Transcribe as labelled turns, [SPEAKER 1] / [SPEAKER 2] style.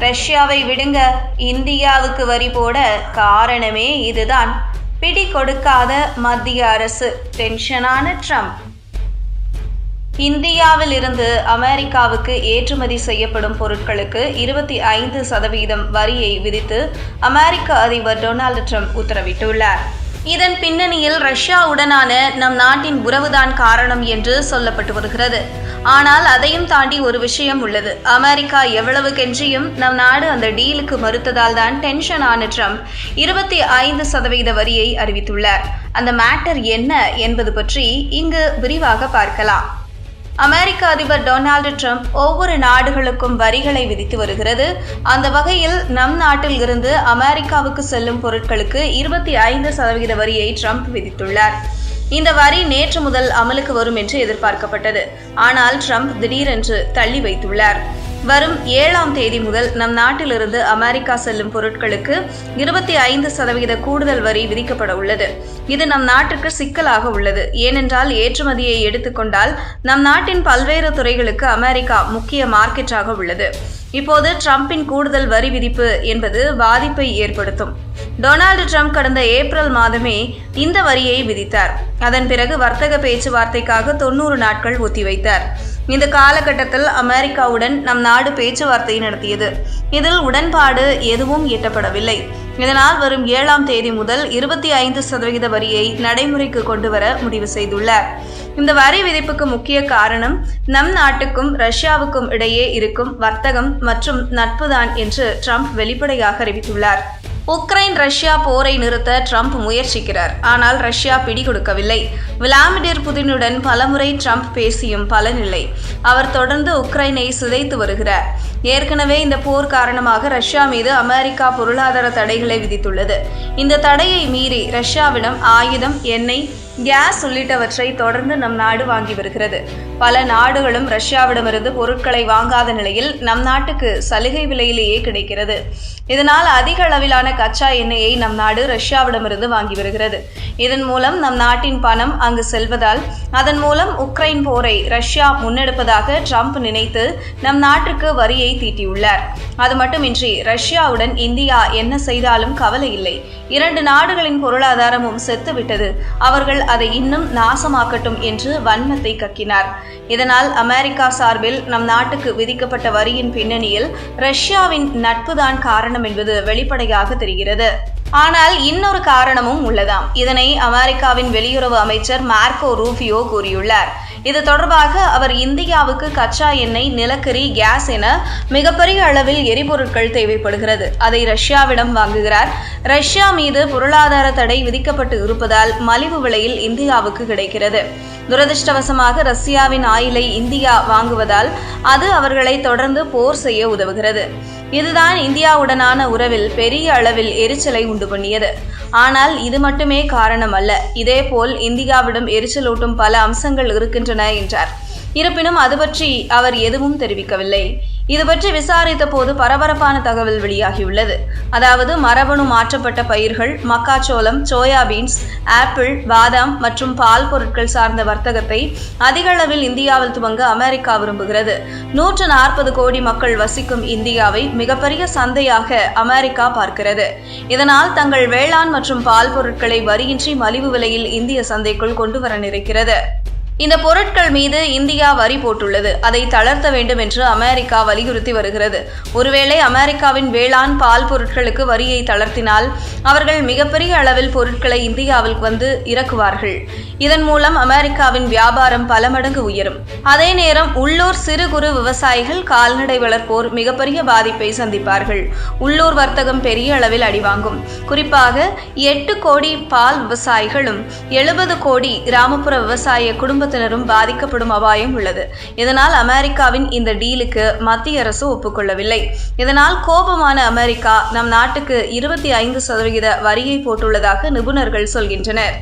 [SPEAKER 1] ரஷ்யாவை விடுங்க. இந்தியாவுக்கு வரி போட காரணமே இதுதான். பிடி கொடுக்காத மத்திய அரசு. டென்ஷனான ட்ரம்ப். இந்தியாவில் இருந்து அமெரிக்காவுக்கு ஏற்றுமதி செய்யப்படும் பொருட்களுக்கு இருபத்தி ஐந்து சதவீதம் வரியை விதித்து அமெரிக்க அதிபர் டொனால்டு ட்ரம்ப் உத்தரவிட்டுள்ளார். இதன் பின்னணியில் ரஷ்யாவுடனான நம் நாட்டின் உறவுதான் காரணம் என்று சொல்லப்பட்டு வருகிறது. ஆனால் அதையும் தாண்டி ஒரு விஷயம் உள்ளது. அமெரிக்கா எவ்வளவு கெஞ்சியும் நம் நாடு அந்த டீலுக்கு மறுத்ததால் தான் டென்ஷன் ஆன ட்ரம்ப் இருபத்தி ஐந்து சதவீத வரியை அறிவித்துள்ளார். அந்த மேட்டர் என்ன என்பது பற்றி இங்கு விரிவாக பார்க்கலாம். அமெரிக்க அதிபர் டொனால்டு ட்ரம்ப் ஒவ்வொரு நாடுகளுக்கும் வரிகளை விதித்து வருகிறது. அந்த வகையில் நம் நாட்டில் இருந்து அமெரிக்காவுக்கு செல்லும் பொருட்களுக்கு இருபத்தி ஐந்து சதவீத வரியை ட்ரம்ப் விதித்துள்ளார். இந்த வரி நேற்று முதல் அமலுக்கு வரும் என்று எதிர்பார்க்கப்பட்டது. ஆனால் ட்ரம்ப் திடீரென்று தள்ளி வைத்துள்ளார். வரும் ஏழாம் தேதி முதல் நம் நாட்டிலிருந்து அமெரிக்கா செல்லும் பொருட்களுக்கு இருபத்தி ஐந்து சதவீத கூடுதல் வரி விதிக்கப்பட உள்ளது. இது நம் நாட்டுக்கு சிக்கலாக உள்ளது. ஏனென்றால் ஏற்றுமதியை எடுத்துக்கொண்டால் நம் நாட்டின் பல்வேறு துறைகளுக்கு அமெரிக்கா முக்கிய மார்க்கெட்டாக உள்ளது. இப்போது ட்ரம்பின் கூடுதல் வரி விதிப்பு என்பது பாதிப்பை ஏற்படுத்தும். டொனால்டு ட்ரம்ப் கடந்த ஏப்ரல் மாதமே இந்த வரியை விதித்தார். அதன் பிறகு வர்த்தக பேச்சுவார்த்தைக்காக தொண்ணூறு நாட்கள் ஒத்திவைத்தார். இந்த காலகட்டத்தில் அமெரிக்காவுடன் நம் நாடு பேச்சுவார்த்தை நடத்தியது. இதில் உடன்பாடு எதுவும் எட்டப்படவில்லை. இதனால் வரும் ஏழாம் தேதி முதல் இருபத்தி ஐந்து சதவிகித வரியை நடைமுறைக்கு கொண்டு வர முடிவு செய்துள்ளார். இந்த வரி விதிப்புக்கு முக்கிய காரணம் நம் நாட்டுக்கும் ரஷ்யாவுக்கும் இடையே இருக்கும் வர்த்தகம் மற்றும் நட்புதான் என்று ட்ரம்ப் வெளிப்படையாக அறிவித்துள்ளார். உக்ரைன் ரஷ்யா போரை நிறுத்த ட்ரம்ப் முயற்சிக்கிறார். ஆனால் ரஷ்யா பிடி கொடுக்கவில்லை விளாடிமிர் புதினுடன் பலமுறை ட்ரம்ப் பேசியும் பலனில்லை. அவர் தொடர்ந்து உக்ரைனை சிதைத்து வருகிறார். ஏற்கனவே இந்த போர் காரணமாக ரஷ்யா மீது அமெரிக்கா பொருளாதார தடைகளை விதித்துள்ளது. இந்த தடையை மீறி ரஷ்யாவிடம் ஆயுதம் எண்ணெய் கேஸ் உள்ளிட்டவற்றை தொடர்ந்து நம் நாடு வாங்கி வருகிறது. பல நாடுகளும் ரஷ்யாவிடமிருந்து பொருட்களை வாங்காத நிலையில் நம் நாட்டுக்கு சலுகை விலையிலேயே கிடைக்கிறது. இதனால் அதிக அளவிலான கச்சா எண்ணெயை நம் நாடு ரஷ்யாவிடமிருந்து வாங்கி வருகிறது. இதன் மூலம் நம் நாட்டின் பணம் அங்கு செல்வதால் அதன் மூலம் உக்ரைன் போரை ரஷ்யா முன்னெடுப்பதாக ட்ரம்ப் நினைத்து நம் நாட்டுக்கு வரியை தீட்டியுள்ளார். அது மட்டுமின்றி ரஷ்யாவுடன் இந்தியா என்ன செய்தாலும் கவலை இல்லை. இரண்டு நாடுகளின் பொருளாதாரமும் செத்துவிட்டது. அவர்கள் அதை இன்னும் நாசமாக்கட்டும் என்று வன்மத்தை கக்கினார். இதனால் அமெரிக்கா சார்பில் நம் நாட்டுக்கு விதிக்கப்பட்ட வரியின் பின்னணியில் ரஷ்யாவின் நட்புதான் காரணம் என்பது வெளிப்படையாக தெரிகிறது. ஆனால் இன்னொரு காரணமும் உள்ளதாம். இதனை அமெரிக்காவின் வெளியுறவு அமைச்சர் மார்க்கோ ரூபியோ கூறியுள்ளார். இது தொடர்பாக அவர் இந்தியாவுக்கு கச்சா எண்ணெய் நிலக்கரி கேஸ் என மிகப்பெரிய அளவில் எரிபொருட்கள் தேவைப்படுகிறது. அதை ரஷ்யாவிடம் வாங்குகிறார். ரஷ்யா மீது பொருளாதார தடை விதிக்கப்பட்டு இருப்பதால் மலிவு விலையில் இந்தியாவுக்கு கிடைக்கிறது. துரதிருஷ்டவசமாக ரஷ்யாவின் ஆயிலை இந்தியா வாங்குவதால் அது அவர்களை தொடர்ந்து போர் செய்ய உதவுகிறது. இதுதான் இந்தியாவுடனான உறவில் பெரிய அளவில் எரிச்சலை உண்டு பண்ணியது. ஆனால் இது மட்டுமே காரணம் அல்ல இதேபோல் இந்தியாவிடம் எரிச்சலூட்டும் பல அம்சங்கள் இருக்கின்றன என்றார். இருப்பினும் அது பற்றி அவர் எதுவும் தெரிவிக்கவில்லை. இது பற்றி விசாரித்த போது பரபரப்பான தகவல் வெளியாகியுள்ளது. அதாவது மரபணு மாற்றப்பட்ட பயிர்கள் மக்காச்சோளம் சோயாபீன்ஸ் ஆப்பிள் பாதாம் மற்றும் பால் பொருட்கள் சார்ந்த வர்த்தகத்தை அதிக அளவில் இந்தியாவில் துவங்க அமெரிக்கா விரும்புகிறது. நூற்று நாற்பது கோடி மக்கள் வசிக்கும் இந்தியாவை மிகப்பெரிய சந்தையாக அமெரிக்கா பார்க்கிறது. இதனால் தங்கள் வேளாண் மற்றும் பால் பொருட்களை வரியின்றி மலிவு விலையில் இந்திய சந்தைக்குள் கொண்டு வர நினைக்கிறது. இந்த பொருட்கள் மீது இந்தியா வரி போட்டுள்ளது. அதை தளர்த்த வேண்டும் என்று அமெரிக்கா வலியுறுத்தி வருகிறது. ஒருவேளை அமெரிக்காவின் வேளாண் பால் பொருட்களுக்கு வரியை தளர்த்தினால் அவர்கள் மிகப்பெரிய அளவில் பொருட்களை இந்தியாவில் வந்து இறக்குவார்கள். இதன் மூலம் அமெரிக்காவின் வியாபாரம் பல மடங்கு உயரும். அதே நேரம் உள்ளூர் சிறு குறு விவசாயிகள் கால்நடை வளர்ப்போர் மிகப்பெரிய பாதிப்பை சந்திப்பார்கள். உள்ளூர் வர்த்தகம் பெரிய அளவில் அடிவாங்கும். குறிப்பாக எட்டு கோடி பால் விவசாயிகளும் எழுபது கோடி கிராமப்புற விவசாய குடும்பத்தினரும் பாதிக்கப்படும் அபாயம் உள்ளது. இதனால் அமெரிக்காவின் இந்த டீலுக்கு மத்திய அரசு ஒப்புக்கொள்ளவில்லை. இதனால் கோபமான அமெரிக்கா நம் நாட்டுக்கு இருபத்தி ஐந்து சதவிகித வரியை போட்டுள்ளதாக நிபுணர்கள் சொல்கின்றனர்.